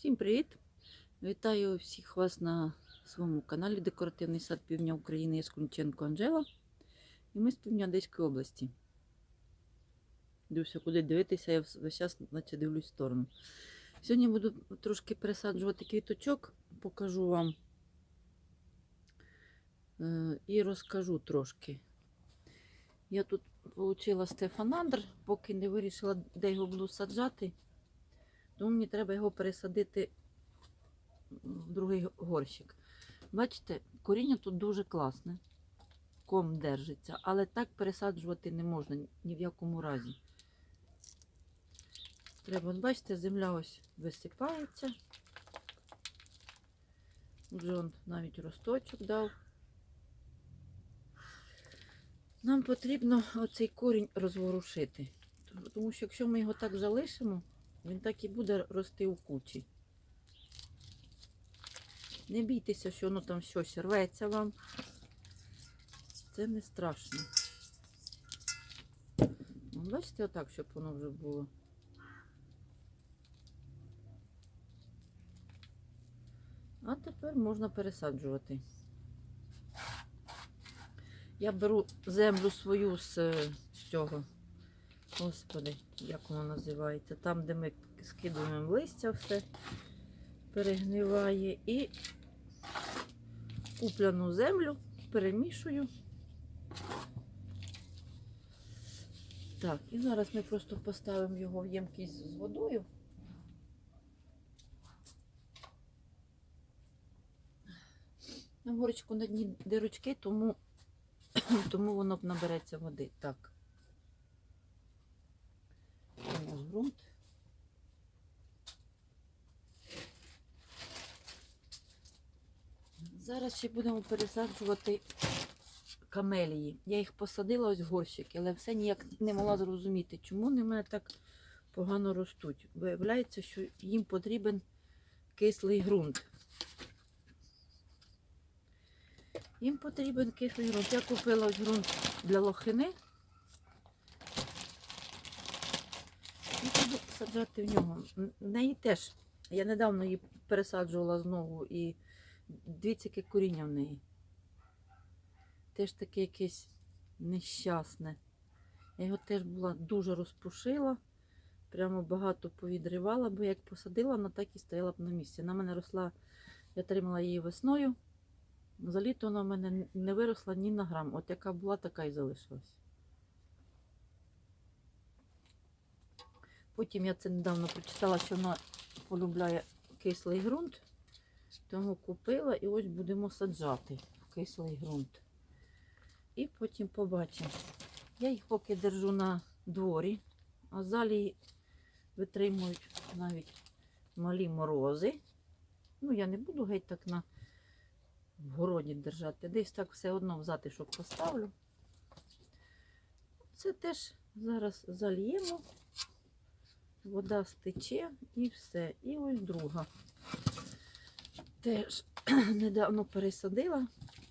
Всім привіт! Вітаю всіх вас на своєму каналі Декоративний сад Півдня України. Я Скунченко Анжела. І ми з Півдня Одеської області. Дивлюся, куди дивитися, я весь час наче дивлюсь в сторону. Сьогодні буду трошки пересаджувати квіточок, покажу вам е, і розкажу трошки. Я тут отримала стефанандр, поки не вирішила, де його буду саджати. Тому мені треба його пересадити в другий горщик. Бачите, коріння тут дуже класне. Ком держиться, але так пересаджувати не можна ні в якому разі. Треба, от бачите, земля ось висипається. Вже он навіть росточок дав. Нам потрібно оцей корінь розворушити. Тому що якщо ми його так залишимо, він так і буде рости у кучі. Не бійтеся, що воно там щось рветься вам. Це не страшно. Ну, Бачите, отак, щоб воно вже було. А тепер можна пересаджувати. Я беру землю свою з, з цього. Господи, як воно називається? Там, де ми скидуємо листя, все перегниває. І купляну землю перемішую. Так, і зараз ми просто поставимо його в ємкість з водою. На горочку на дні дирочки, тому, тому воно б набереться води. Так. Це наш ґрунт. Зараз ще будемо пересаджувати камелії. Я їх посадила ось в горщики, але все ніяк не могла зрозуміти, чому вони в мене так погано ростуть. Виявляється, що їм потрібен кислий ґрунт. Їм потрібен кислий ґрунт. Я купила ось ґрунт для лохини. Буду саджати в нього. В неї теж. Я недавно її пересаджувала знову і дивіться, яке коріння в неї. Теж таке якесь нещасне. Я його теж була дуже розпушила, прямо багато повідривала, бо як посадила, вона так і стояла б на місці. Вона мене росла, я тримала її весною. За літо вона в мене не виросла ні на грам. От яка була, така і залишилась. Потім я це недавно прочитала, що вона полюбляє кислий ґрунт, тому купила і ось будемо саджати в кислий ґрунт. І потім побачимо. Я їх поки держу на дворі, а залі витримують навіть малі морози. Ну, я не буду геть так на в городі держати. Десь так все одно в затишок поставлю. Це теж зараз зальємо, вода стече і все. І ось друга. Теж недавно пересадила.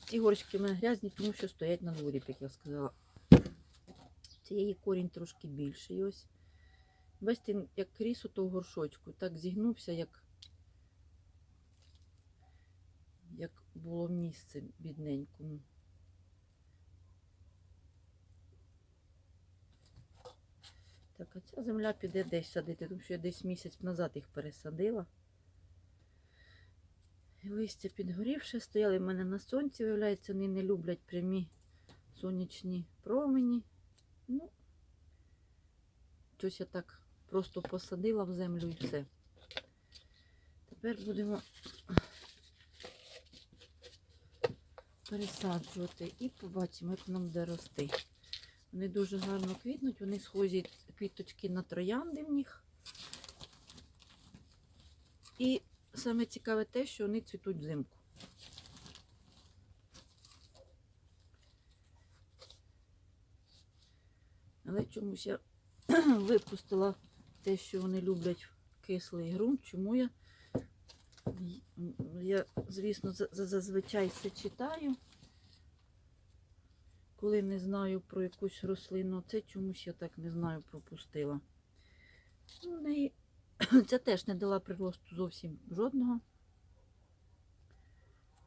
Ці горщики в мене грязні, тому що стоять на дворі, як я сказала. Цієї корінь трошки більший. Ось. Бачите, він як кріс у того горшочку, так зігнувся, як, як було місце бідненькому. Так, а ця земля піде десь садити, тому що я десь місяць назад їх пересадила. Листя підгорівше, стояли в мене на сонці, виявляється, вони не люблять прямі сонячні промені. Ну, щось я так просто посадила в землю і все. Тепер будемо пересаджувати і побачимо, як воно буде рости. Вони дуже гарно квітнуть, вони схожі квіточки на троянди в них. І саме цікаве те, що вони цвітуть взимку. Але чомусь я випустила те, що вони люблять кислий ґрунт. Чому я? Я, звісно, за- за- зазвичай все читаю, коли не знаю про якусь рослину. Це чомусь я так не знаю, пропустила. Ну, Це теж не дала приросту зовсім жодного.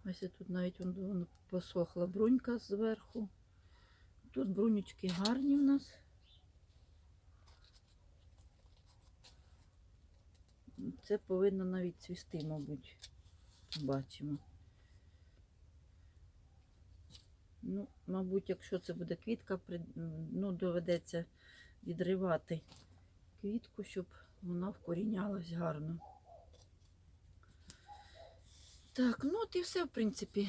Ось тут навіть вон посохла брунька зверху. Тут брунючки гарні в нас. Це повинно навіть цвісти, мабуть. Бачимо. Ну, мабуть, якщо це буде квітка, ну, доведеться відривати квітку, щоб вона вкорінялась гарно. Так, ну от і все, в принципі.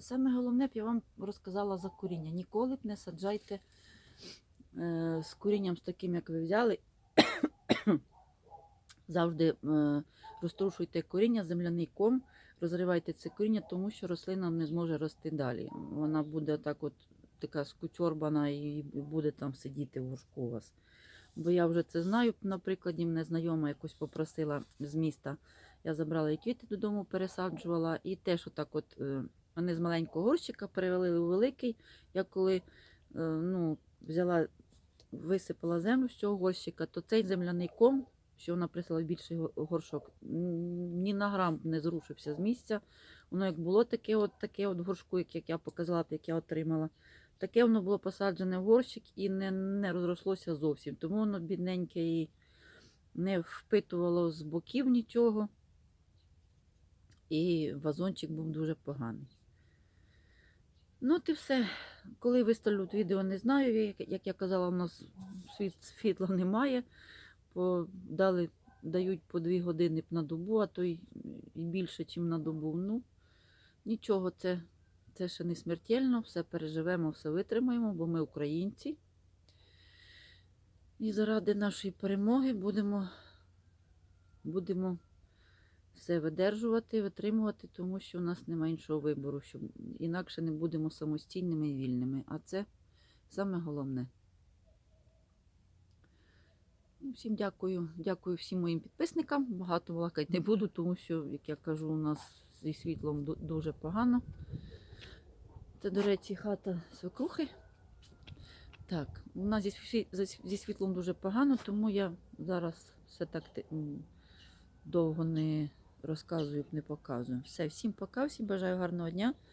Саме головне б я вам розказала за коріння. Ніколи б не саджайте е, з корінням з таким, як ви взяли. Завжди е, розтрушуйте коріння, земляний ком, розривайте це коріння, тому що рослина не зможе рости далі. Вона буде так от така скутьорбана і буде там сидіти в горшку у вас. Бо я вже це знаю. На прикладі мене знайома якось попросила з міста. Я забрала їй квіти додому, пересаджувала. І теж отак от е, вони з маленького горщика перевели у великий. Я коли е, ну, взяла, висипала землю з цього горщика, то цей земляний ком, що вона прислала більший горшок, ні на грам не зрушився з місця. Воно як було таке, от таке от горшку, як, як я показала, як я отримала. Таке воно було посаджене в горщик і не, не розрослося зовсім. Тому воно бідненьке і не впитувало з боків нічого. І вазончик був дуже поганий. Ну, і все. Коли виставлю відео, не знаю. Як, як я казала, у нас світ, світла немає. По, дали, дають по дві години на добу, а то й, більше, ніж на добу. Ну, нічого, це, це ще не смертельно, все переживемо, все витримаємо, бо ми українці. І заради нашої перемоги будемо, будемо все видержувати, витримувати, тому що у нас немає іншого вибору, щоб інакше не будемо самостійними і вільними. А це саме головне. Ну, Всім дякую. Дякую всім моїм підписникам. Багато балакати не буду, тому що, як я кажу, у нас зі світлом дуже погано. Це, до речі, хата свекрухи. Так, у нас зі- зі світлом дуже погано, тому я зараз все так довго не розказую, не показую. Все, всім пока, всім бажаю гарного дня.